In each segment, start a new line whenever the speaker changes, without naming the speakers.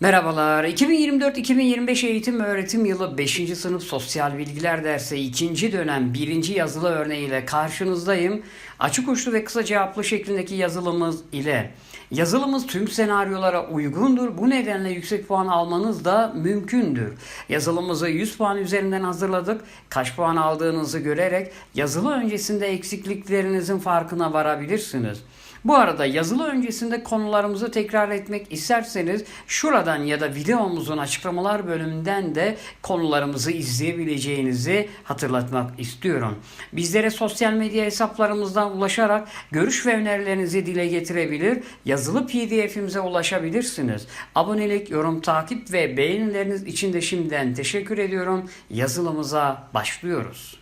Merhabalar. 2024-2025 eğitim öğretim yılı 5. sınıf sosyal bilgiler dersi 2. dönem 1. yazılı örneğiyle karşınızdayım. Açık uçlu ve kısa cevaplı şeklindeki yazılımız ile Yazılımız tüm senaryolara uygundur. Bu nedenle yüksek puan almanız da mümkündür. Yazılımızı 100 puan üzerinden hazırladık. Kaç puan aldığınızı görerek yazılı öncesinde eksikliklerinizin farkına varabilirsiniz. Bu arada yazılı öncesinde konularımızı tekrar etmek isterseniz şuradan ya da videomuzun açıklamalar bölümünden de konularımızı izleyebileceğinizi hatırlatmak istiyorum. Bizlere sosyal medya hesaplarımızdan ulaşarak görüş ve önerilerinizi dile getirebilir, yazılı pdf'imize ulaşabilirsiniz. Abonelik, yorum, takip ve beğenileriniz için de şimdiden teşekkür ediyorum. Yazılımıza başlıyoruz.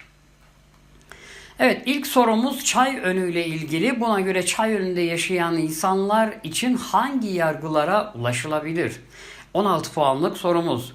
Evet ilk sorumuz çay önüyle ilgili. Buna göre çay önünde yaşayan insanlar için hangi yargılara ulaşılabilir? 16 puanlık sorumuz.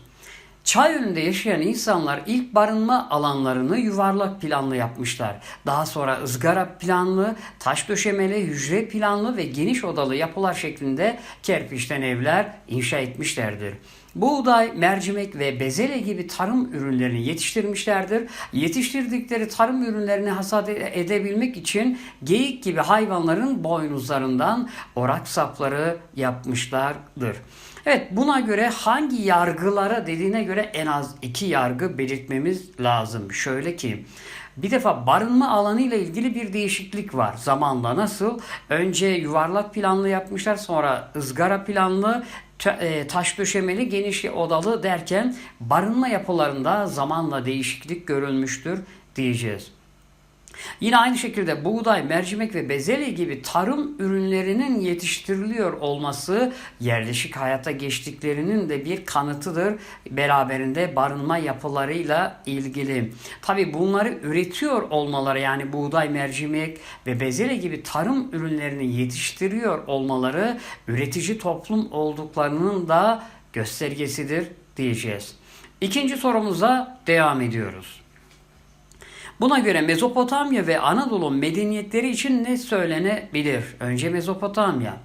Çay önünde yaşayan insanlar ilk barınma alanlarını yuvarlak planlı yapmışlar. Daha sonra ızgara planlı, taş döşemeli, hücre planlı ve geniş odalı yapılar şeklinde kerpiçten evler inşa etmişlerdir. Buğday, mercimek ve bezelye gibi tarım ürünlerini yetiştirmişlerdir. Yetiştirdikleri tarım ürünlerini hasat edebilmek için geyik gibi hayvanların boynuzlarından orak sapları yapmışlardır. Evet buna göre hangi yargılara dediğine göre en az iki yargı belirtmemiz lazım. Şöyle ki bir defa barınma alanı ile ilgili bir değişiklik var. Zamanla nasıl? Önce yuvarlak planlı yapmışlar, sonra ızgara planlı, e, taş döşemeli, geniş odalı derken barınma yapılarında zamanla değişiklik görülmüştür diyeceğiz. Yine aynı şekilde buğday, mercimek ve bezelye gibi tarım ürünlerinin yetiştiriliyor olması yerleşik hayata geçtiklerinin de bir kanıtıdır. Beraberinde barınma yapılarıyla ilgili. Tabi bunları üretiyor olmaları yani buğday, mercimek ve bezelye gibi tarım ürünlerini yetiştiriyor olmaları üretici toplum olduklarının da göstergesidir diyeceğiz. İkinci sorumuza devam ediyoruz. Buna göre Mezopotamya ve Anadolu medeniyetleri için ne söylenebilir? Önce Mezopotamya.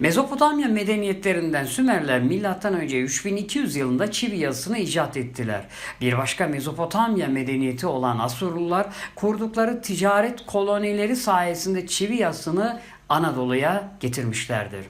Mezopotamya medeniyetlerinden Sümerler M.Ö. 3200 yılında çivi yazısını icat ettiler. Bir başka Mezopotamya medeniyeti olan Asurlular kurdukları ticaret kolonileri sayesinde çivi yazısını Anadolu'ya getirmişlerdir.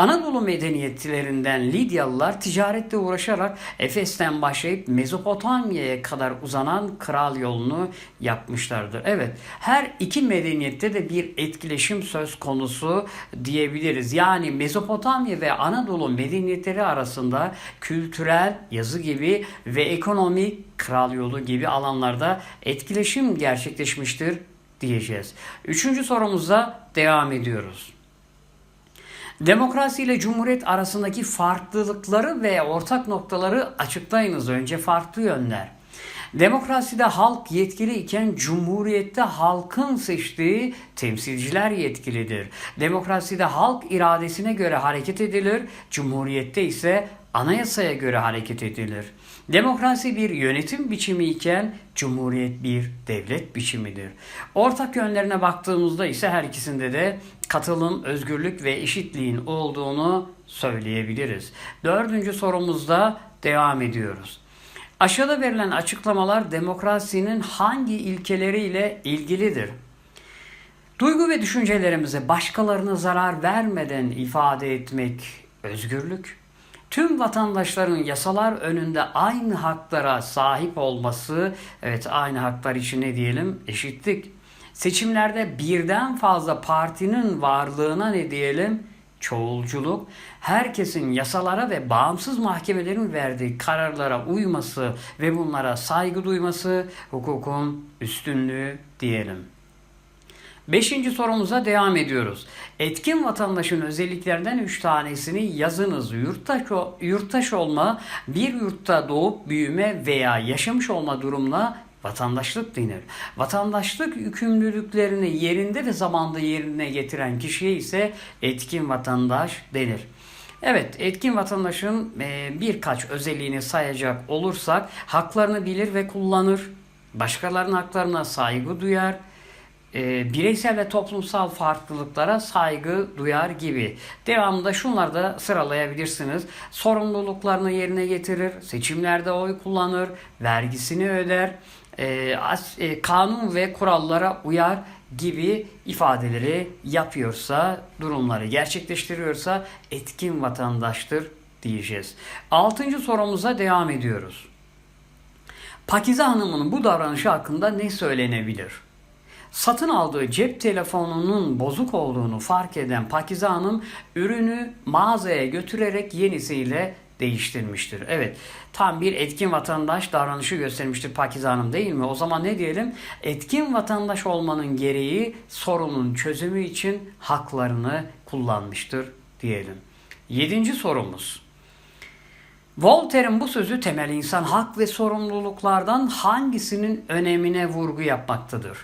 Anadolu medeniyetlerinden Lidyalılar ticaretle uğraşarak Efes'ten başlayıp Mezopotamya'ya kadar uzanan kral yolunu yapmışlardır. Evet, her iki medeniyette de bir etkileşim söz konusu diyebiliriz. Yani Mezopotamya ve Anadolu medeniyetleri arasında kültürel, yazı gibi ve ekonomik kral yolu gibi alanlarda etkileşim gerçekleşmiştir diyeceğiz. Üçüncü sorumuza devam ediyoruz. Demokrasi ile cumhuriyet arasındaki farklılıkları ve ortak noktaları açıklayınız önce farklı yönler. Demokraside halk yetkili iken cumhuriyette halkın seçtiği temsilciler yetkilidir. Demokraside halk iradesine göre hareket edilir, cumhuriyette ise anayasaya göre hareket edilir. Demokrasi bir yönetim biçimi iken cumhuriyet bir devlet biçimidir. Ortak yönlerine baktığımızda ise her ikisinde de katılım, özgürlük ve eşitliğin olduğunu söyleyebiliriz. Dördüncü sorumuzda devam ediyoruz. Aşağıda verilen açıklamalar demokrasinin hangi ilkeleriyle ilgilidir? Duygu ve düşüncelerimizi başkalarına zarar vermeden ifade etmek özgürlük, tüm vatandaşların yasalar önünde aynı haklara sahip olması, evet aynı haklar için ne diyelim eşitlik. Seçimlerde birden fazla partinin varlığına ne diyelim çoğulculuk, herkesin yasalara ve bağımsız mahkemelerin verdiği kararlara uyması ve bunlara saygı duyması hukukun üstünlüğü diyelim. Beşinci sorumuza devam ediyoruz. Etkin vatandaşın özelliklerinden üç tanesini yazınız. Yurttaş, yurttaş olma, bir yurtta doğup büyüme veya yaşamış olma durumla vatandaşlık denir. Vatandaşlık yükümlülüklerini yerinde ve zamanda yerine getiren kişiye ise etkin vatandaş denir. Evet, etkin vatandaşın birkaç özelliğini sayacak olursak haklarını bilir ve kullanır, başkalarının haklarına saygı duyar, e, bireysel ve toplumsal farklılıklara saygı duyar gibi. Devamında şunları da sıralayabilirsiniz. Sorumluluklarını yerine getirir, seçimlerde oy kullanır, vergisini öder, e, as- e, kanun ve kurallara uyar gibi ifadeleri yapıyorsa, durumları gerçekleştiriyorsa etkin vatandaştır diyeceğiz. Altıncı sorumuza devam ediyoruz. Pakize Hanım'ın bu davranışı hakkında ne söylenebilir? Satın aldığı cep telefonunun bozuk olduğunu fark eden Pakize Hanım ürünü mağazaya götürerek yenisiyle değiştirmiştir. Evet tam bir etkin vatandaş davranışı göstermiştir Pakize Hanım değil mi? O zaman ne diyelim? Etkin vatandaş olmanın gereği sorunun çözümü için haklarını kullanmıştır diyelim. Yedinci sorumuz. Voltaire'in bu sözü temel insan hak ve sorumluluklardan hangisinin önemine vurgu yapmaktadır?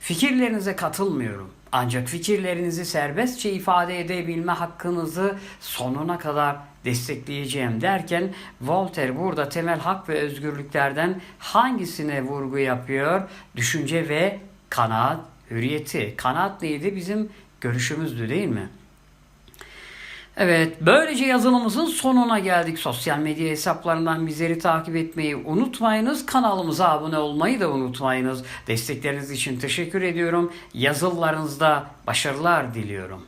Fikirlerinize katılmıyorum. Ancak fikirlerinizi serbestçe ifade edebilme hakkınızı sonuna kadar destekleyeceğim derken Voltaire burada temel hak ve özgürlüklerden hangisine vurgu yapıyor? Düşünce ve kanaat hürriyeti. Kanaat neydi? Bizim görüşümüzdü değil mi? Evet, böylece yazılımımızın sonuna geldik. Sosyal medya hesaplarından bizleri takip etmeyi unutmayınız. Kanalımıza abone olmayı da unutmayınız. Destekleriniz için teşekkür ediyorum. Yazılarınızda başarılar diliyorum.